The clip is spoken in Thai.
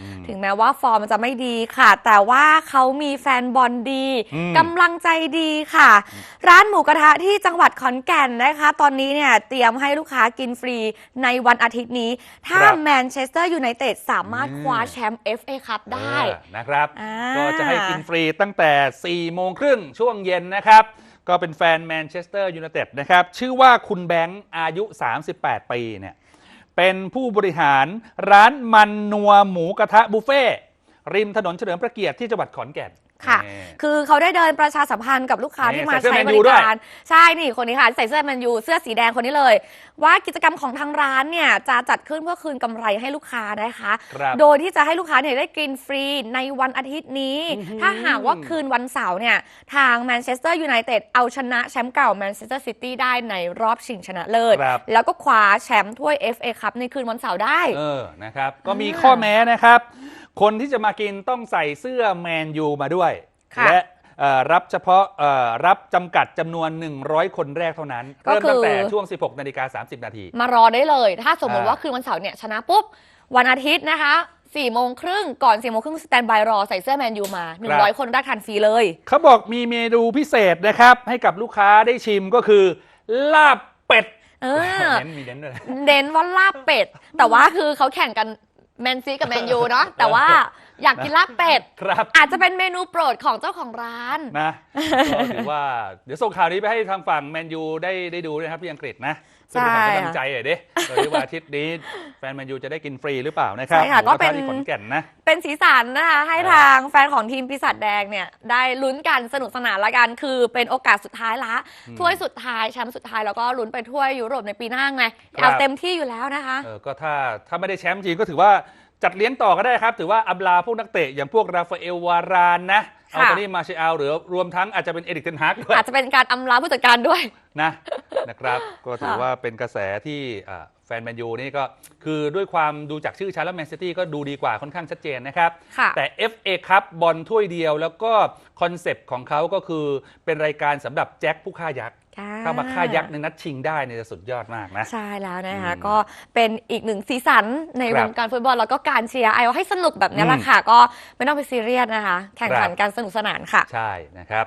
อืมถึงแม้ว่าฟอร์มมันจะไม่ดีค่ะ แต่ว่าเขามีแฟนบอลดีอืมกำลังใจดีค่ะ ร้านหมูกระทะที่จังหวัดขอนแก่นนะคะ ตอนนี้เนี่ยเตรียมให้ลูกค้ากินฟรีในวันอาทิตย์นี้ ถ้าครับแมนเชสเตอร์ยูไนเต็ดสามารถอืมคว้าแชมป์ FA คัพได้เออนะครับอ่าก็จะให้กินฟรีตั้งแต่ 4 โมงครึ่งช่วงเย็นนะครับก็เป็นแฟนแมนเชสเตอร์ยูไนเต็ดนะครับ ชื่อว่าคุณแบงค์อายุ 38 ปีเนี่ย เป็นผู้บริหารร้านมันนัวหมูกระทะบุฟเฟ่ริมถนนเฉลิมพระเกียรติที่จังหวัดขอนแก่น ค่ะนี่คือเขาได้เดินประชาสัมพันธ์กับลูกค้านี่ที่มาใส่เสื้อใช้แมบนยูริด้วยการ ใช่นี่คนนี้ค่ะ ใส่เสื้อแมนยูเสื้อสีแดงคนนี้เลย ว่ากิจกรรมของทางร้านเนี่ยจะจัดขึ้นเพื่อคืนกำไรให้ลูกค้านะคะ ครับ โดยที่จะให้ลูกค้าเนี่ยได้กินฟรีในวันอาทิตย์นี้ถ้าหากว่าคืนวันเสาร์เนี่ยทางแมนเชสเตอร์ยูไนเต็ดเอาชนะแชมป์เก่าแมนเชสเตอร์ซิตี้ได้ในรอบชิงชนะเลิศ ครับ แล้วก็คว้าแชมป์ถ้วย FA คัพในคืนวันเสาร์ได้ เออนะครับ ก็มีอ่าข้อแม้นะครับ คนที่จะมากินต้องใส่เสื้อแมนยูมาด้วย ค่ะ และเอ่อรับเฉพาะเอ่อรับจำกัดจำนวน 100 คนแรกเท่านั้น ก็เริ่มตั้งแต่คือช่วง 16นาฬิกา30 นาที มารอได้เลย ถ้าสมมติอ่า ว่าคืนวันเสาร์เนี่ยชนะปุ๊บ วันอาทิตย์นะคะ4โมงครึ่งก่อน4โมงครึ่งสแตนบายรอใส่เสื้อแมนยูมา 100 คนได้ทันฟรีเลย เขาบอกมีเมนูพิเศษนะครับ ให้กับลูกค้าได้ชิมก็คือ ลาบเป็ดเออ เน้นมีเน้นด้วยเน้นว่าลาบเป็ด แต่ว่าคือเขาแข่งกัน แมนซีกับแมนยูเนาะแต่ว่าอยากกินลาบเป็ด ครับอาจจะเป็นเมนูโปรดของเจ้าของร้านนะก็ถือว่าเดี๋ยวส่งข่าวนี้ไปให้ทางฝั่งแมนยูได้ได้ดูด้วยนะครับที่อังกฤษนะเพื่อเป็นขวัญใช่กำลังใจหน่อยดิเออที่ว่าอาทิตย์นี้แฟนแมนยูจะได้กินฟรีหรือเปล่านะครับใช่ค่ะหมูรทก็เป็นที่ขอนแก่นนะเป็นสีสันนะคะให้อ่าทางแฟนของทีมปีศาจแดงเนี่ยได้ลุ้นกันสนุกสนานละกันคือเป็นโอกาสสุดท้ายละถ้วยสุดท้ายแชมป์สุดท้ายแล้วก็ลุ้นไปถ้วยยุโรปในปีหน้าไงครับเอาเต็มที่อยู่แล้วนะคะเออก็ถ้าถ้าไม่ได้แชมป์จริงก็ถือว่าจัดเลี้ยงต่อก็ได้ครับ ถือว่าอับลาพวกนักเตะอย่างพวกราฟาเอลวารานนะเอาค่ะตอนนี้มาเชอัลหรือรวมทั้งอาจจะเป็นเอริกเทนฮากด้วยอาจจะเป็นการอำลาผู้จัดการด้วยนะนะครับ ก็ถือค่ะว่าเป็นกระแสที่อ่า แฟนแมนยูนี่ก็คือด้วยความดูจากชื่อชั้นแล้วแมนซิตี้ก็ดูดีกว่าค่อนข้างชัดเจนนะครับ ค่ะ แต่ FA ครับบอลถ้วยเดียวแล้วก็คอนเซปต์ของเขาก็คือเป็นรายการสำหรับแจ็คผู้ฆ่ายักษ์ถ้ามาฆ่ายักษ์ในนัดชิงได้เนี่ยจะสุดยอดมากนะ ใช่แล้วนะคะ อืมก็เป็นอีกหนึ่งสีสันในครัวบงการฟุตบอล แล้วก็การเชียร์ไอเอาให้สนุกแบบนี้แหละอืมค่ะ ก็ไม่ต้องไปซีเรียสนะคะ แข่งขันครับ กันสนุกสนานค่ะ ใช่นะครับ